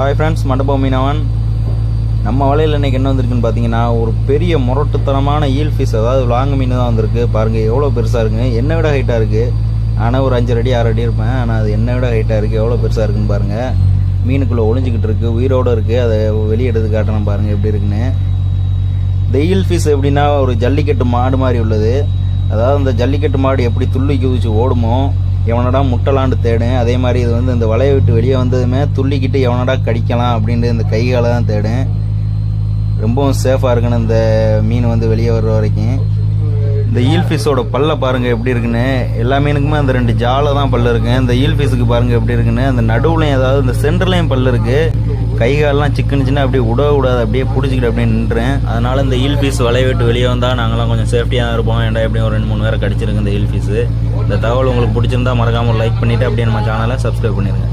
Hi friends மண்டபம் மீனவன். நம்ம வலையில் இன்னைக்கு என்ன வந்திருக்குன்னு பார்த்தீங்கன்னா ஒரு பெரிய முரட்டுத்தனமான ஈல் ஃபிஷ் அதாவது லாங் மீன் தான் வந்திருக்கு. பாருங்கள் எவ்வளோ பெருசாக இருக்குங்க என்னை விட ஹைட்டாக இருக்குது ஆனால் ஒரு அஞ்சு அடி ஆறு அடி இருப்பேன். ஆனால் அது என்னை விட ஹைட்டாக இருக்குது எவ்வளோ பெருசாக இருக்குன்னு பாருங்கள் மீனுக்குள்ளே ஒளிஞ்சிக்கிட்டு இருக்குது உயிரோடு இருக்குது அதை வெளியெடுத்து காட்டணும் பாருங்கள் எப்படி இருக்குன்னு. இந்த ஈல் ஃபிஷ் எப்படின்னா ஒரு ஜல்லிக்கட்டு மாடு மாதிரி உள்ளது. அதாவது இந்த ஜல்லிக்கட்டு மாடு எப்படி துள்ளி குதிச்சு ஓடுமோ எவனடா முட்டலாண்டு தேடும் அதே மாதிரி இது வந்து இந்த வலையை விட்டு வெளியே வந்ததுமே துள்ளிக்கிட்டு எவனடா கடிக்கலாம் அப்படின்ட்டு இந்த கைகளை தான் தேடும் ரொம்பவும் சேஃபாக இருக்குன்னு இந்த மீன் வந்து வெளியே வர்ற வரைக்கும். இந்த ஈல் ஃபிஷ்ஷோட பல்ல பாருங்கள் எப்படி இருக்குன்னு. எல்லா மீனுக்குமே அந்த ரெண்டு ஜாலை தான் பல்லு இருக்குது இந்த ஈல் ஃபிஷ்ஷுக்கு பாருங்கள் எப்படி இருக்குன்னு. அந்த நடுவுலையும் அதாவது இந்த சென்டர்லையும் பல்லு இருக்குது கை காலெல்லாம் சிக்கனுச்சுன்னா அப்படியே விட அப்படியே பிடிச்சிக்கிட்டு அப்படியே நின்றேன் அதனால இந்த ஹில் பீஸ் வலையை விட்டு வெளியே வந்தால் நாங்களாம் கொஞ்சம் சேஃப்டியாக தான் இருப்போம். ஏன்டா எப்படியும் ஒரு ரெண்டு மூணு பேரை கடிச்சிருக்கு இந்த ஹில் பீஸு இந்த தகவல் உங்களுக்கு பிடிச்சிருந்தா மறக்காமல் லைக் பண்ணிவிட்டு அப்படியே நம்ம சேனலை சப்ஸ்கிரைப் பண்ணிடுங்க